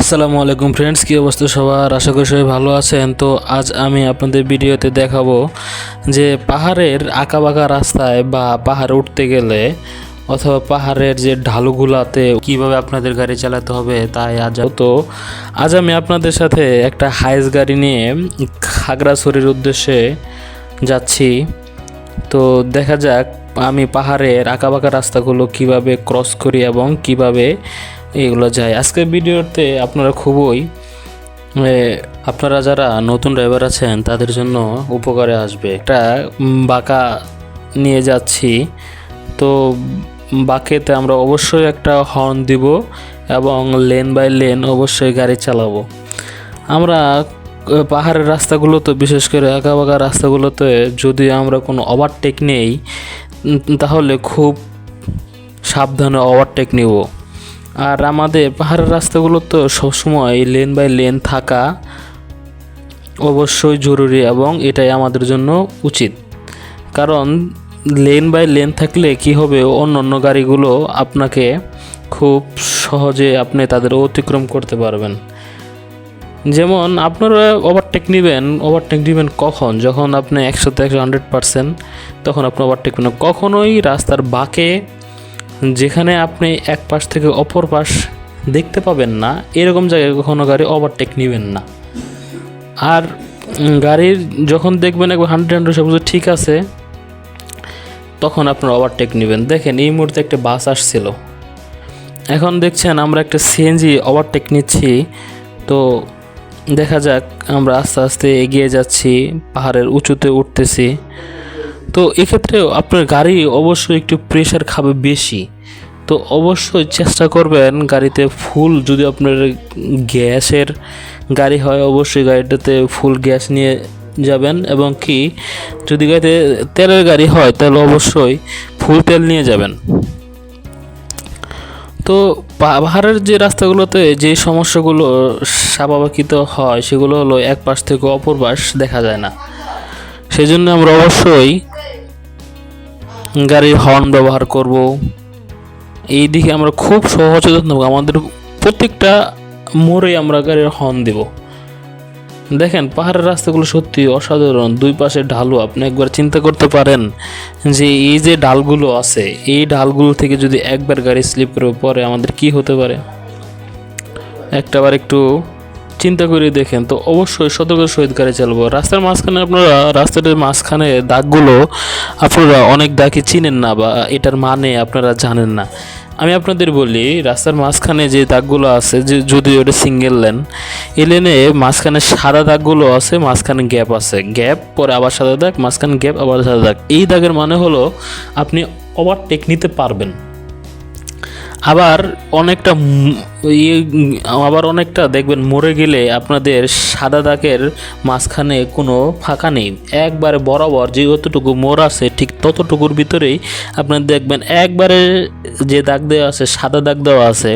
আসসালামু আলাইকুম ফ্রেন্ডস কী অবস্থা সবার? আশা করি সবাই ভালো আছেন। তো আজ আমি আপনাদের ভিডিওতে দেখাবো যে পাহাড়ের আঁকাবাঁকা রাস্তায় বা পাহাড়ে উঠতে গেলে অথবা পাহাড়ের যে ঢালুগুলাতে কীভাবে আপনাদের গাড়ি চালাতে হবে তাই আজ তো আজ আমি আপনাদের সাথে একটা হাইস গাড়ি নিয়ে খাগড়াছড়ির উদ্দেশ্যে যাচ্ছি। তো দেখা যাক আমি পাহাড়ের আঁকাবাঁকা রাস্তাগুলো কীভাবে ক্রস করি এবং কীভাবে এগুলো যায়। আজকের ভিডিওতে আপনারা খুবই আপনারা যারা নতুন ড্রাইভার আছেন, তাদের জন্য উপকারে আসবে। একটা বাঁকা নিয়ে যাচ্ছি। তো বাঁকেতে আমরা অবশ্যই একটা হর্ন দিব এবং লেন বাই লেন অবশ্যই গাড়ি চালাবো। আমরা পাহাড়ের রাস্তাগুলোতে, বিশেষ করে আঁকা বাঁকা রাস্তাগুলোতে যদি আমরা কোনো ওভারটেক নেই তাহলে খুব সাবধানে ওভারটেক নিব। আর আমাদের পাহাড়ের রাস্তাগুলো তো সবসময় লেন বাই লেন থাকা অবশ্যই জরুরি এবং এটাই আমাদের জন্য উচিত। কারণ লেন বাই লেন থাকলে কি হবে অন্য অন্য গাড়িগুলো আপনাকে খুব সহজে আপনি তাদের অতিক্রম করতে পারবেন। যেমন আপনারা ওভারটেক নেবেন ওভারটেক নেবেন কখন? যখন আপনি একশো হান্ড্রেড পারসেন্ট তখন আপনি ওভারটেক নেবেন। কখনোই রাস্তার বাঁকে যেখানে আপনি এক পাশ থেকে অপর পাশ দেখতে পাবেন না, এরকম জায়গায় কখনো গাড়ি ওভারটেক নেবেন না। আর গাড়ির যখন দেখবেন একবার হান্ড্রেড হান্ড্রেড সব ঠিক আছে, তখন আপনার ওভারটেক নেবেন। দেখেন, এই মুহূর্তে একটা বাস আসছিল। এখন দেখছেন, আমরা একটা সিএনজি ওভারটেক নিচ্ছি। তো দেখা যাক, আমরা আস্তে আস্তে এগিয়ে যাচ্ছি, পাহাড়ের উঁচুতে উঠতেছি। তো এক্ষেত্রেও আপনার গাড়ি অবশ্যই একটু প্রেশার খাবে বেশি। তো অবশ্যই চেষ্টা করবেন গাড়িতে ফুল যদি আপনার গ্যাসের গাড়ি হয়, অবশ্যই গাড়িটাতে ফুল গ্যাস নিয়ে যাবেন এবং কি যদি গাড়িতে তেলের গাড়ি হয়, তাহলে অবশ্যই ফুল তেল নিয়ে যাবেন। তো পাহাড়ের যে রাস্তাগুলোতে যে সমস্যাগুলো স্বাভাবিকত হয়, সেগুলো হলো এক পাশ থেকে অপর পাশ দেখা যায় না। সেই জন্য আমরা অবশ্যই গাড়ির হর্ন ব্যবহার করব। এই দিকে আমরা খুব সচেতন থাকব আমাদের প্রত্যেকটা মোড়ে আমরা গাড়ির হর্ন দেব। দেখেন, পাহাড়ের রাস্তাগুলো সত্যি অসাধারণ। দুই পাশে ঢালু, আপনি একবার চিন্তা করতে পারেন যে এই যে ডালগুলো আছে, এই ডালগুলো থেকে যদি একবার গাড়ি স্লিপ করে পরে আমাদের কি হতে পারে? একটাবার একটু চিন্তা করে দেখেন, তো অবশ্যই সতর্কের সহিত গাড়ি চালাবো। রাস্তার মাঝখানে আপনারা রাস্তার মাঝখানে দাগগুলো আপনারা অনেক দাগই চিনেন না বা এটার মানে আপনারা জানেন না। আমি আপনাদের বলি, রাস্তার মাঝখানে যে দাগগুলো আছে, যে যদি ওটা সিঙ্গেল লেন এই লেনে মাঝখানে সাদা দাগগুলো আছে, মাঝখানে গ্যাপ আছে। গ্যাপ পরে আবার সাদা দাগ, মাঝখানে গ্যাপ আবার সাদা দাগ। এই দাগের মানে হলো আপনি ওভারটেক নিতে পারবেন। আবার অনেকটা আবার অনেকটা দেখবেন মরে গেলে আপনাদের সাদা দাগের মাঝখানে কোনো ফাঁকা নেই। একবারে বরাবর যে যতটুকু মোর আছে, ঠিক ততটুকুর ভিতরেই আপনার দেখবেন একবারে যে দাগ দেওয়া আছে, সাদা দাগ দেওয়া আছে,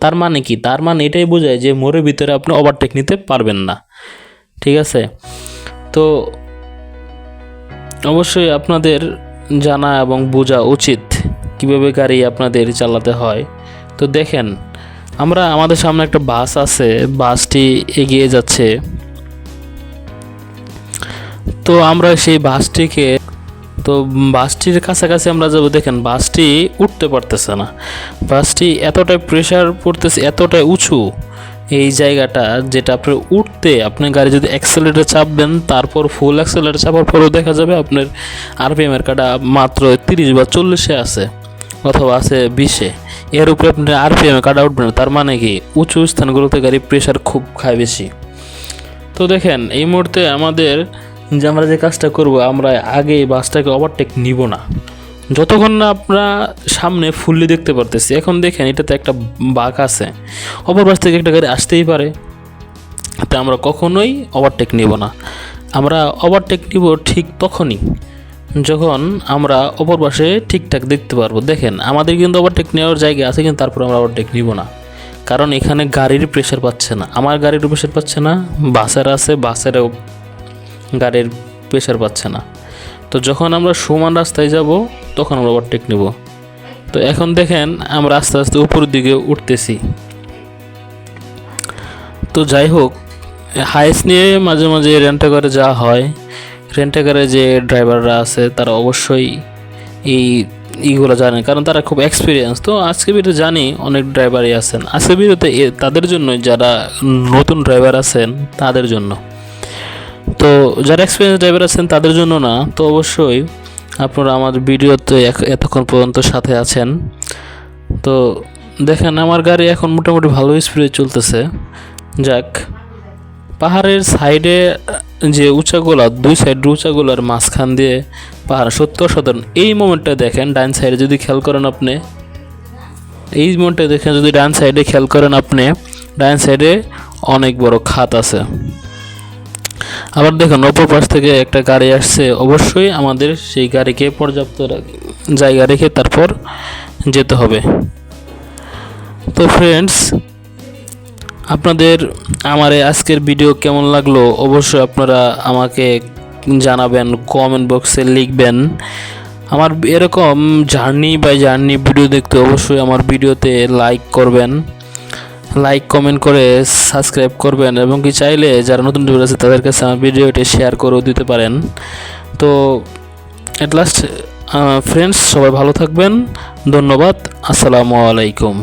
তার মানে কি? তার মানে এটাই বোঝায় যে মোড়ের ভিতরে আপনি ওভারটেক নিতে পারবেন না। ঠিক আছে? তো অবশ্যই আপনাদের জানা এবং বোঝা উচিত। কীভাবে গাড়ি আপনাদের চালাতে হয়। তো দেখেন, আমরা আমাদের সামনে একটা বাস আছে, বাসটি এগিয়ে যাচ্ছে। তো আমরা সেই বাসটিকে, তো বাসটির কাছাকাছি আমরা যাব, দেখেন বাসটি উঠতে পারতেছে না। বাসটি এতটাই প্রেশার পড়তেছে, এতটাই উঁচু এই জায়গাটা যেটা আপনার উঠতে, আপনি গাড়ি যদি অ্যাক্সেলেটার চাপবেন তারপর ফুল অ্যাক্সেলেটার চাপার পরেও দেখা যাবে আপনার আরপিএমের কাটা মাত্র তিরিশ বা চল্লিশে আছে। অথবা আছে বিশে এর উপরে আপনি আরপিএমে কাটা উঠবে না তার মানে কি? উঁচু স্থানগুলোতে গাড়ি প্রেশার খুব খায় বেশি। তো দেখেন, এই মুহূর্তে আমাদের, যে আমরা যে কাজটা করব, আমরা আগে বাসটাকে ওভারটেক নিব না। যতক্ষণ না আমরা সামনে ফুললি দেখতে পারতেছি, এখন দেখেন এটাতে একটা বাঘ আছে। অপর পাশ থেকে একটা গাড়ি আসতেই পারে। তা আমরা কখনোই ওভারটেক নিব না। আমরা ওভারটেক নিব ঠিক তখনই। যখন আমরা অপর পাশে ঠিকঠাক দেখতে পারব, দেখেন, আমাদের কিন্তু ওভারটেক নেওয়ার জায়গা আছে, কিন্তু তারপর আমরা ওভারটেক নিব না। কারণ এখানে গাড়ির প্রেশার পাচ্ছে না। আমার গাড়ির প্রেশার পাচ্ছে না, বাসের আছে, বাসেরও গাড়ির প্রেশার পাচ্ছে না। তো যখন আমরা সমান রাস্তায় যাব, তখন আমরা ওভারটেক নেব। তো এখন দেখেন, আমরা আস্তে আস্তে উপরের দিকে উঠতেছি। তো যাই হোক হাইস নিয়ে মাঝে মাঝে রেন্টাকারে যাওয়া হয়। রেন্টাকারে যে ড্রাইভাররা আছে, তারা অবশ্যই এই ইগুলো জানেন কারণ তারা খুব এক্সপিরিয়েন্স তো আজকে ভিডিও জানি অনেক ড্রাইভারই আছেন। আজকে ভিডিওতে তাদের জন্য যারা নতুন ড্রাইভার আছেন, তাদের জন্য। তো যারা এক্সপিরিয়েন্স ড্রাইভার আছেন, তাদের জন্য না, তো অবশ্যই আপনারা আমার ভিডিওতে এতক্ষণ পর্যন্ত সাথে আছেন। তো দেখেন, আমার গাড়ি এখন মোটামুটি ভালো স্পিডে চলতেছে। যাক, পাহাড়ের সাইডে যে উঁচাগুলা, দুই সাইড উঁচাগুলার মাঝখান দিয়ে পাহাড়, সত্য সাধারণ। এই মোমেন্টটা দেখেন, ডান সাইডে যদি খেয়াল করেন আপনি। এই মোমেন্টটা দেখেন, যদি ডান সাইডে খেয়াল করেন আপনি, ডান সাইডে অনেক বড় খাত আছে। আবার দেখুন, অপর পাশ থেকে একটা গাড়ি আসছে। অবশ্যই আমাদের সেই গাড়িকে পর্যাপ্ত জায়গা রেখে তারপর যেতে হবে। তো ফ্রেন্ডস আপনাদের আমার আজকের ভিডিও কেমন লাগল? অবশ্যই আপনারা আমাকে জানাবেন কমেন্ট বক্সে লিখবেন। আমার এরকম জার্নি বাই জার্নি ভিডিও দেখতে অবশ্যই আমার ভিডিওতে লাইক করবেন। লাইক কমেন্ট করে সাবস্ক্রাইব করবেন এবং কি চাইলে যারা নতুন ভিডিও আছে, তাদের কাছে আমার ভিডিওটি শেয়ার করেও দিতে পারেন। তো অ্যাট লাস্ট ফ্রেন্ডস সবাই ভালো থাকবেন। ধন্যবাদ। আসসালামু আলাইকুম।